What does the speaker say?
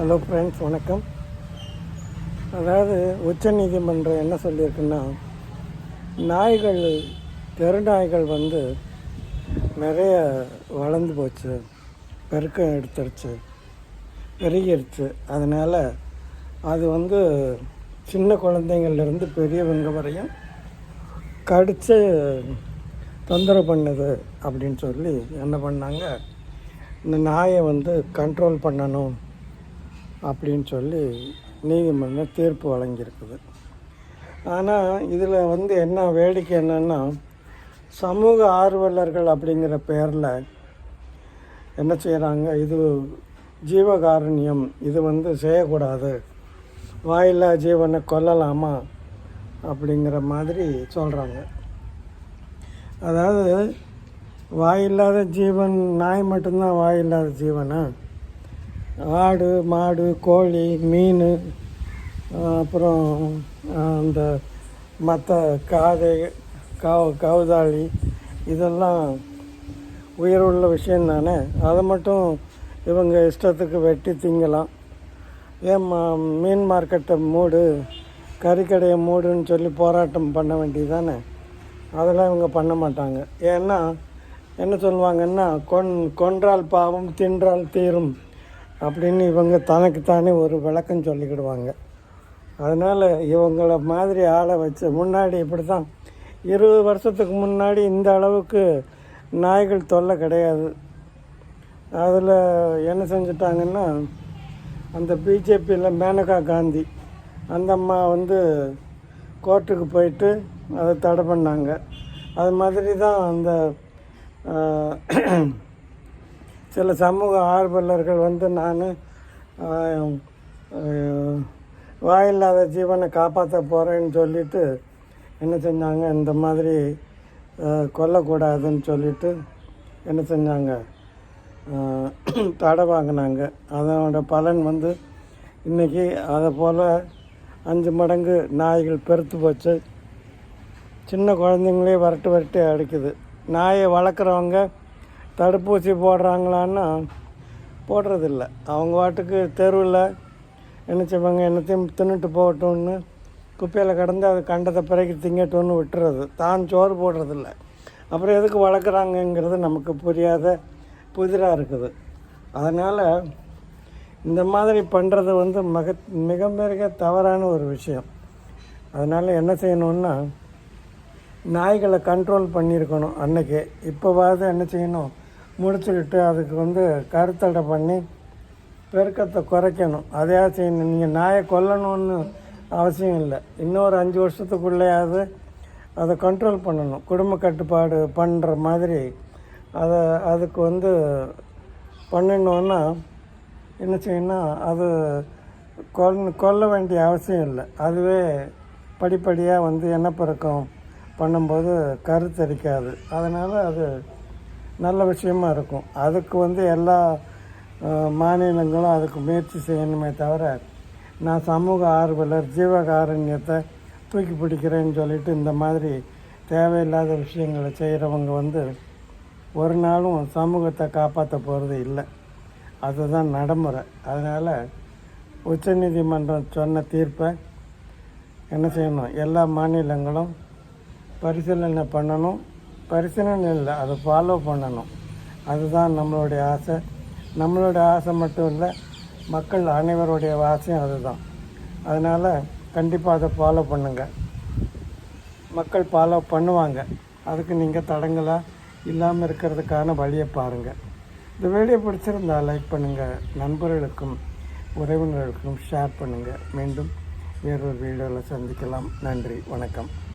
Hello friends வணக்கம். அதாவது உச்சநீதிமன்றம் என்ன சொல்லியிருக்குன்னா நாய்கள் தெரு நாய்கள் வந்து நிறைய வளர்ந்து போச்சு பெருக்கம் எடுத்துருச்சு பெருகிருச்சு. அதனால் அது வந்து சின்ன குழந்தைங்கள்லேருந்து பெரியவங்க வரையும் கடித்து தொந்தரவு பண்ணுது அப்படின்னு சொல்லி என்ன பண்ணாங்க இந்த நாயை வந்து கண்ட்ரோல் பண்ணணும். அப்படின்னு சொல்லி நீதிமன்றம் தீர்ப்பு வழங்கியிருக்குது. ஆனால் இதில் வந்து என்ன வேடிக்கை என்னென்னா சமூக ஆர்வலர்கள் அப்படிங்கிற பேரில் என்ன செய்கிறாங்க இது ஜீவகாருண்யம் இது வந்து செய்யக்கூடாது. வாயில்லா ஜீவனை கொல்லலாமா? அப்படிங்கிற மாதிரி சொல்கிறாங்க அதாவது வாயில்லாத ஜீவன் நாய் மட்டும்தான் வாயில்லாத ஜீவனா? ஆடு மாடு கோழி மீன் அப்புறம் அந்த மற்ற காதை கவு கவுதாளி இதெல்லாம் உயிருள்ள விஷயம் தானே. அதை மட்டும் இவங்க இஷ்டத்துக்கு வெட்டி திங்கலாம். ஏன் மா மீன் மார்க்கெட்டை மூடு கறிக்கடையை மூடுன்னு சொல்லி போராட்டம் பண்ண வேண்டியது தானே. அதெல்லாம் இவங்க பண்ண மாட்டாங்க. ஏன்னா என்ன சொல்லுவாங்கன்னா கொன் கொன்றால் பாவம் தின்றால் தீரும். அப்படின்னு இவங்க தனக்குத்தானே ஒரு விளக்கம் சொல்லிக்கிடுவாங்க. அதனால் இவங்கள மாதிரி ஆளை வச்சு முன்னாடி இப்படி தான் இருபது வருஷத்துக்கு முன்னாடி இந்த அளவுக்கு நாய்கள் தொல்லை கிடையாது. அதில் என்ன செஞ்சிட்டாங்கன்னா அந்த பிஜேபியில் மேனகா காந்தி அந்த அம்மா வந்து கோர்ட்டுக்கு போயிட்டு அதை தடை பண்ணாங்க. அது மாதிரி தான் அந்த சில சமூக ஆர்வலர்கள் வந்து நான் வாயில்லாத ஜீவனை காப்பாற்ற போகிறேன்னு சொல்லிட்டு என்ன செஞ்சாங்க? இந்த மாதிரி கொல்லக்கூடாதுன்னு சொல்லிட்டு என்ன செஞ்சாங்க? தடை வாங்கினாங்க. அதனோட பலன் வந்து இன்றைக்கி அதை போல் அஞ்சு மடங்கு நாய்கள் பெருத்து போச்சு. சின்ன குழந்தைங்களே வரட்டு வரட்டு அடிக்குது. நாயை வளர்க்குறவங்க தடுப்பூசி போடுறாங்களான்னா போடுறதில்ல. அவங்க வாட்டுக்கு தெருவில் என்ன செய்வாங்க? என்னத்தையும் தின்னுட்டு போகட்டும்னு குப்பையில் கடந்து அது கண்டத்தை பிறகு திங்கட்டும்னு விட்டுறது. தான் சோறு போடுறதில்ல. அப்புறம் எதுக்கு வளர்க்குறாங்கங்கிறது நமக்கு புரியாத புதிராக இருக்குது. அதனால் இந்த மாதிரி பண்ணுறது வந்து மிக மிக மிக தவறான ஒரு விஷயம். அதனால் என்ன செய்யணுன்னா நாய்களை கண்ட்ரோல் பண்ணியிருக்கணும் அன்னைக்கு. இப்போவாது என்ன செய்யணும்? முடிச்சுக்கிட்டு அதுக்கு வந்து கருத்தடை பண்ணி பெருக்கத்தை குறைக்கணும். அதையா செய்யணும் நீங்கள் நாயை கொல்லணும்னு அவசியம் இல்லை. இன்னொரு அஞ்சு வருஷத்துக்குள்ளேயாவது அதை கண்ட்ரோல் பண்ணணும். குடும்ப கட்டுப்பாடு பண்ணுற மாதிரி அதை அதுக்கு வந்து பண்ணினோன்னா என்ன செய்யணும் அது கொல் கொல்ல வேண்டிய அவசியம் இல்லை. அதுவே படிப்படியாக வந்து இனப்பெருக்கம் பண்ணும்போது கருத்தரிக்காது. அதனால் அது நல்ல விஷயமா இருக்கும். அதுக்கு வந்து எல்லா மாநிலங்களும் அதுக்கு முயற்சி செய்யணுமே தவிர நான் சமூக ஆர்வலர் ஜீவகாரண்யத்தை தூக்கி பிடிக்கிறேன்னு சொல்லிட்டு இந்த மாதிரி தேவையில்லாத விஷயங்களை செய்கிறவங்க வந்து ஒரு நாளும் சமூகத்தை காப்பாற்ற போகிறது இல்லை. அதுதான் நடைமுறை. அதனால் உச்சநீதிமன்றம் சொன்ன தீர்ப்பை என்ன செய்யணும்? எல்லா மாநிலங்களும் பரிசீலனை பண்ணணும். பரிசனன்னு இல்லை அதை ஃபாலோ பண்ணணும். அதுதான் நம்மளுடைய ஆசை. நம்மளுடைய ஆசை மட்டும் இல்லை மக்கள் அனைவருடைய ஆசையும் அதுதான். அதனால் கண்டிப்பாக அதை ஃபாலோ பண்ணுங்கள் மக்கள் ஃபாலோ பண்ணுவாங்க. அதுக்கு நீங்கள் தடங்களாக இல்லாமல் இருக்கிறதுக்கான வழியை பாருங்கள் இந்த வீடியோ பிடிச்சிருந்தா லைக் பண்ணுங்கள் நண்பர்களுக்கும் உறவினர்களுக்கும் ஷேர் பண்ணுங்கள் மீண்டும் வேறொரு வீடியோவில் சந்திக்கலாம். நன்றி. வணக்கம்.